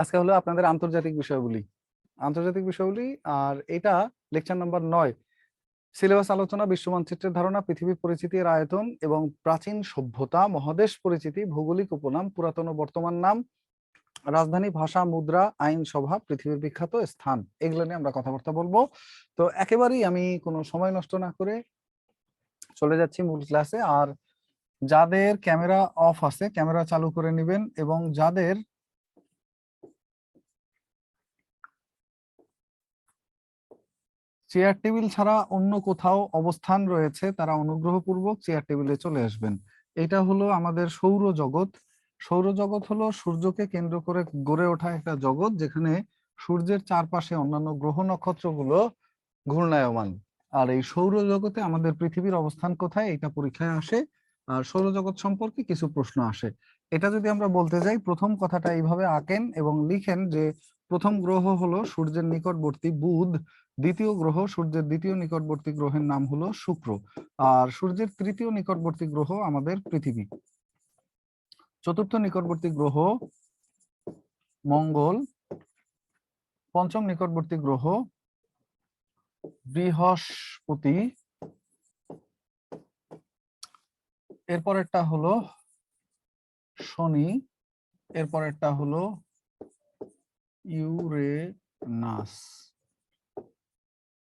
আজকে হলো আপনাদের আন্তর্জাতিক বিষয়গুলি। আন্তর্জাতিক বিষয়গুলি, আর এটা লেকচার নাম্বার নয়। সিলেবাস আলোচনা বিশ্ব মানচিত্রের ধারণা, পৃথিবী পরিচিতি আয়তন এবং প্রাচীন সভ্যতা, মহাদেশ পরিচিতি, ভৌগোলিক উপনাম, পুরাতন ও বর্তমান নাম, রাজধানী, ভাষা, মুদ্রা, আইন, সভা, পৃথিবীর বিখ্যাত স্থান, এগুলো নিয়ে আমরা কথাবার্তা বলব। তো একেবারেই আমি কোনো সময় নষ্ট না করে চলে যাচ্ছি মূল ক্লাসে আর যাদের ক্যামেরা অফ আছে, ক্যামেরা চালু করে নেবেন এবং যাদের চেয়ার টেবিল ছাড়া অন্য কোথাও অবস্থান রয়েছে, তারা অনুগ্রহপূর্বক চেয়ার টেবিলে চলে আসবেন। এটা হলো আমাদের সৌরজগৎ সৌরজগৎ হলো সূর্যকে কেন্দ্র করে গড়ে ওঠা একটা জগৎ, যেখানে সূর্যের চারপাশে অন্যান্য গ্রহ নক্ষত্রগুলো ঘূর্ণায়মান। আর এই সৌরজগতে আমাদের পৃথিবীর অবস্থান কোথায়? এটা পরীক্ষায় আসে। আর সৌরজগৎ সম্পর্কে কিছু প্রশ্ন আসে। এটা যদি আমরা বলতে যাই, প্রথম কথাটা এইভাবে আঁকেন এবং লিখেন যে, প্রথম গ্রহ হলো সূর্যের নিকটবর্তী বুধ, দ্বিতীয় গ্রহ সূর্যের দ্বিতীয় নিকটবর্তী গ্রহের নাম হলো শুক্র, আর সূর্যের তৃতীয় নিকটবর্তী গ্রহ আমাদের পৃথিবী। চতুর্থ নিকটবর্তী গ্রহ মঙ্গল, পঞ্চম নিকটবর্তী গ্রহ বৃহস্পতি, এরপরেরটা হলো শনি, এরপরেরটা হলো ইউরেনাস।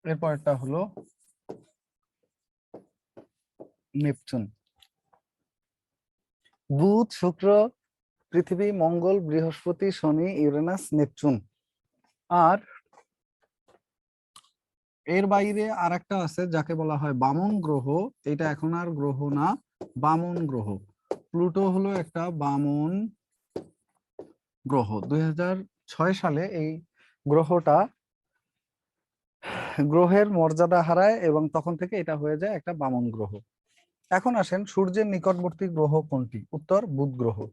এরপরেরটা হলো নেপচুন। বুধ, শুক্র, পৃথিবী, মঙ্গল, বৃহস্পতি, শনি, ইউরেনাস, নেপচুন। আর এর বাইরে আর একটা আছে যাকে বলা হয় বামন গ্রহ। এটা এখন আর গ্রহ না, বামন গ্রহ। প্লুটো হলো একটা বামন গ্রহ। দুই হাজার ছয় সালে এই গ্রহটা গ্রহের মর্যাদা হারায় এবং তখন থেকে এটা হয়ে যায় একটা বামন গ্রহ। এখন আসেন সূর্যের নিকটবর্তী গ্রহ কোনটি? উত্তর, বুধ গ্রহ।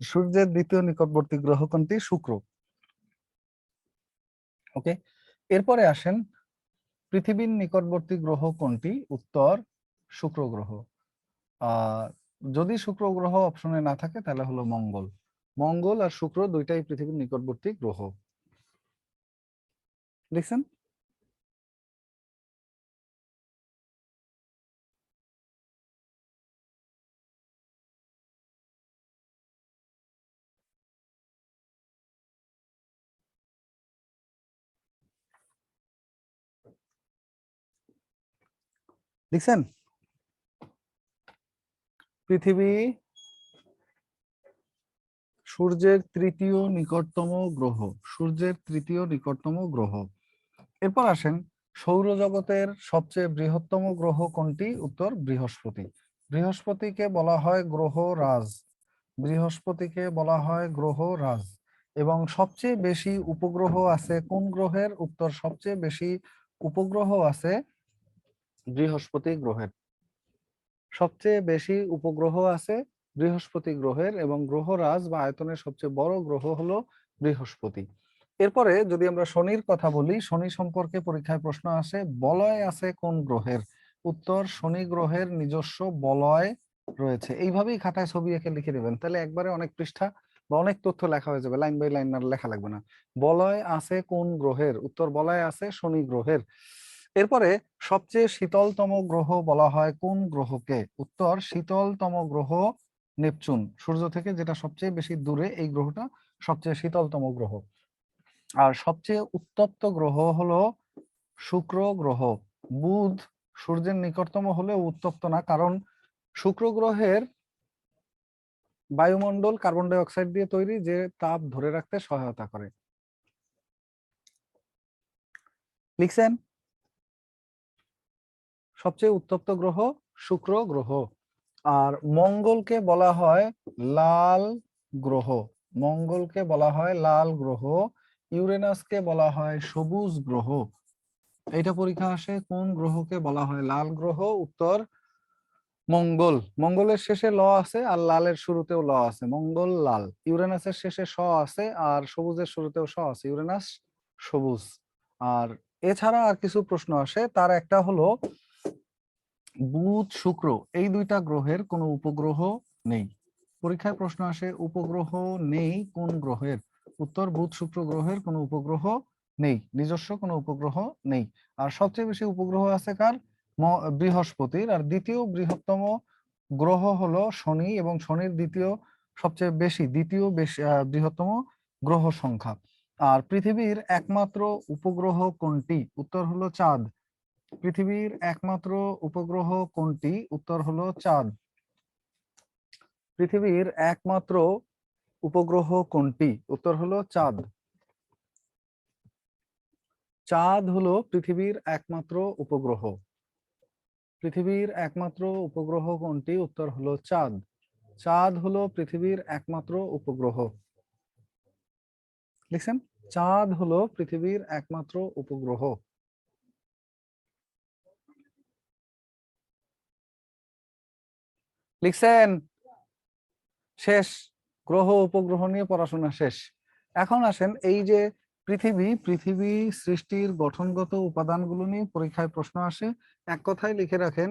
সূর্যের দ্বিতীয় নিকটবর্তী গ্রহ কোনটি? শুক্র। ওকে? এরপরে আসেন পৃথিবীর নিকটবর্তী গ্রহ কোনটি? উত্তর, শুক্র গ্রহ। আহ যদি শুক্র গ্রহ অপশনে না থাকে, তাহলে হলো মঙ্গল। মঙ্গল আর শুক্র দুইটাই পৃথিবীর নিকটবর্তী গ্রহ। দেখছেন? দেখছেন? পৃথিবী সূর্যের তৃতীয় নিকটতম গ্রহ, সূর্যের তৃতীয় নিকটতম গ্রহ। এরপর আসেন সৌরজগতের সবচেয়ে বৃহত্তম গ্রহ কোনটি? উত্তর, বৃহস্পতি। বৃহস্পতিকে বলা হয় গ্রহ রাজ। বৃহস্পতিকে বলা হয় গ্রহ রাজ। এবং সবচেয়ে বেশি উপগ্রহ আছে কোন গ্রহের? উত্তর, সবচেয়ে বেশি উপগ্রহ আছে বৃহস্পতি গ্রহের। সবচেয়ে বেশি উপগ্রহ আছে বৃহস্পতি গ্রহের এবং গ্রহরাজ বা আয়তনের সবচেয়ে বড় গ্রহ হলো বৃহস্পতি। এরপরে যদি আমরা শনির কথা বলি, শনি সম্পর্কে পরীক্ষায় প্রশ্ন আসে, বলয় আছে কোন গ্রহের? উত্তর, শনি গ্রহের নিজস্ব বলয় রয়েছে। এইভাবেই খাতায় ছবি এঁকে লিখে দেবেন তাহলে একবারে অনেক পৃষ্ঠা বা অনেক তথ্য লেখা হয়ে যাবে, লাইন বাই লাইন আর লেখা লাগবে না। বলয় আছে কোন গ্রহের? উত্তর, বলয় আছে শনি গ্রহের। এরপরে সবচেয়ে শীতলতম গ্রহ বলা হয় কোন গ্রহকে? উত্তর, শীতলতম গ্রহ নেপচুন, সূর্য থেকে যেটা সবচেয়ে বেশি দূরে এই গ্রহটা সবচেয়ে শীতলতম গ্রহ। আর সবচেয়ে উত্তপ্ত গ্রহ হলো শুক্র গ্রহ। বুধ সূর্যের নিকটতম হলেও উত্তপ্ত না, কারণ শুক্র গ্রহের বায়ুমণ্ডল কার্বন ডাই অক্সাইড দিয়ে তৈরি, যে তাপ ধরে রাখতে সহায়তা করে। লিখছেন? সবচেয়ে উত্তপ্ত গ্রহ শুক্র গ্রহ। আর মঙ্গলকে বলা হয় লাল গ্রহ। মঙ্গলকে বলা হয় লাল গ্রহ। ইউরেনাসকে বলা হয় সবুজ গ্রহ। এটা পরীক্ষা আসে কোন গ্রহকে বলা হয় লাল গ্রহ? উত্তর মঙ্গল। মঙ্গলের শেষে ল আছে আর লালের শুরুতেও ল আছে। মঙ্গল লাল। ইউরেনাসের শেষে স আছে আর সবুজের শুরুতেও স আছে। ইউরেনাস সবুজ। আর এছাড়া আর কিছু প্রশ্ন আসে। তার একটা হলো বুধ শুক্র, এই দুইটা গ্রহের কোনো উপগ্রহ নেই। পরীক্ষায় প্রশ্ন আসে, উপগ্রহ নেই কোন গ্রহের? উত্তর, বুধ শুক্র গ্রহের কোনো উপগ্রহ নেই। নিজস্ব কোনো উপগ্রহ নেই। আর সবচেয়ে বেশি উপগ্রহ আছে কার? বৃহস্পতির। আর দ্বিতীয় বৃহত্তম গ্রহ হলো শনি এবং শনির দ্বিতীয় সবচেয়ে বেশি, দ্বিতীয় বেশি বৃহত্তম গ্রহ সংখ্যা। আর পৃথিবীর একমাত্র উপগ্রহ কোনটি? উত্তর হলো চাঁদ। পৃথিবীর একমাত্র উপগ্রহ কোনটি? উত্তর হলো চাঁদ। পৃথিবীর একমাত্র উপগ্রহ কোনটি? উত্তর হলো চাঁদ। চাঁদ হলো পৃথিবীর একমাত্র উপগ্রহ। পৃথিবীর একমাত্র উপগ্রহ কোনটি? উত্তর হলো চাঁদ। চাঁদ হলো পৃথিবীর একমাত্র উপগ্রহ। লিখছেন? চাঁদ হলো পৃথিবীর একমাত্র উপগ্রহ। লিখছেন, শেষ, গ্রহ উপগ্রহ নিয়ে পড়াশোনা শেষ। এখন আসেন এই যে পৃথিবী পৃথিবী সৃষ্টির গঠনগত উপাদানগুলো নিয়ে পরীক্ষায় প্রশ্ন আসে। এক কথায় লিখে রাখেন,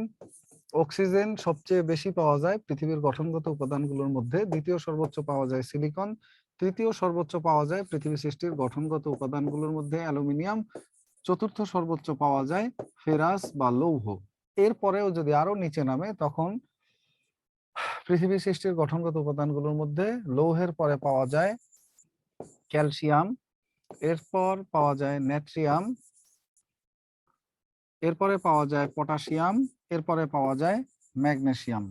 অক্সিজেন সবচেয়ে বেশি পাওয়া যায় পৃথিবীর গঠনগত উপাদানগুলোর মধ্যে। দ্বিতীয় সর্বোচ্চ পাওয়া যায় সিলিকন। তৃতীয় সর্বোচ্চ পাওয়া যায় পৃথিবী সৃষ্টির গঠনগত উপাদানগুলোর মধ্যে অ্যালুমিনিয়াম। চতুর্থ সর্বোচ্চ পাওয়া যায় ফেরাস বা লৌহ। এরপরেও যদি আরও নিচে নামে, তখন পৃথিবী সৃষ্টির গঠনগত উপাদানগুলোর মধ্যে লৌহের পরে পাওয়া যায় ক্যালসিয়াম, এরপর পাওয়া যায় ন্যাট্রিয়াম এরপরে পাওয়া যায় পটাশিয়াম, এরপরে পাওয়া যায় ম্যাগনেসিয়াম।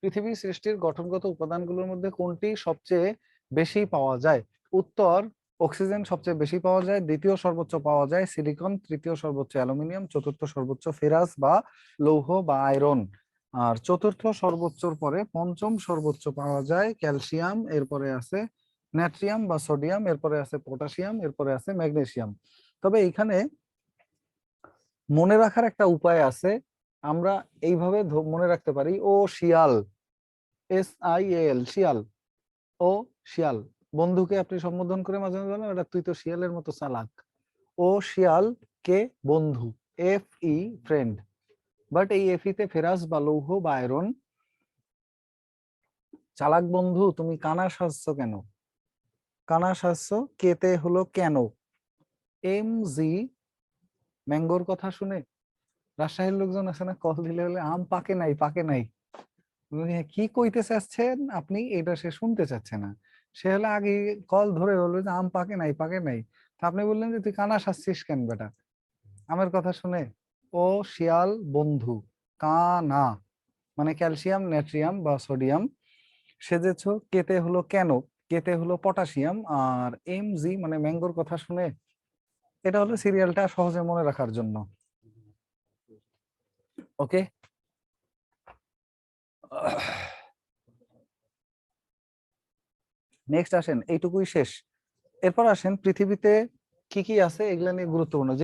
পৃথিবী সৃষ্টির গঠনগত উপাদানগুলোর মধ্যে কোনটি সবচেয়ে বেশি পাওয়া যায়? উত্তর, অক্সিজেন সবচেয়ে বেশি পাওয়া যায়, দ্বিতীয় সর্বোচ্চ পাওয়া যায় সিলিকন, তৃতীয় সর্বোচ্চ অ্যালুমিনিয়াম, চতুর্থ সর্বোচ্চ ফেরাস বা লৌহ বা আয়রন। আর চতুর্থ সর্বোচ্চর পরে পঞ্চম সর্বোচ্চ পাওয়া যায় ক্যালসিয়াম, এরপরে আছে ন্যাট্রিয়াম বা সোডিয়াম, এরপরে আছে পটাশিয়াম, এরপরে আছে ম্যাগনেসিয়াম। তবে এখানে মনে রাখার একটা উপায় আছে, আমরা এইভাবে মনে রাখতে পারি, ও শিয়াল, এস আই এল, শিয়াল, ও শিয়াল। বন্ধুকে আপনি সম্বোধন করে মাঝে মাঝে বলেন, এটা তুই তো শিয়ালের মতো চালাক। ও শিয়াল কে বন্ধু? F E, friend. বাট এই এফ তে ফেরাস বা লৌহ বা আয়রন চালাক বন্ধু তুমি কানা সাজছ কেন? কানা সাজছ কেতে হলো কেন? এম জি ম্যাঙ্গোর কথা শুনে। রাজশাহীর লোকজন আছে না কল দিলে হলে আম পাকে নাই পাকে নাই। "হ্যাঁ, কি কইতে চাচ্ছেন আপনি? এটা সে শুনতে চাচ্ছে না। সে হলে আগে কল ধরে বলবে যে আম পাকে নাই পাকে নাই। তা আপনি বললেন যে তুই কানা সাজছিস কেন বেটা? আমার কথা শুনে ও শিয়াল বন্ধু কানা মানে ক্যালসিয়াম ন্যাট্রিয়াম বা সোডিয়াম সেজেছ। কেতে হলো কেন? কেতে হলো পটাশিয়াম আর এম জি মানে ম্যাঙ্গোর কথা শুনে। এটা হলো সিরিয়ালটা সহজে মনে রাখার জন্য। ওকে? নেক্সট আসেন, এইটুকুই শেষ। এরপর আসেন পৃথিবীতে কি কি আছে এগুলা নিয়ে গুরুত্বপূর্ণ।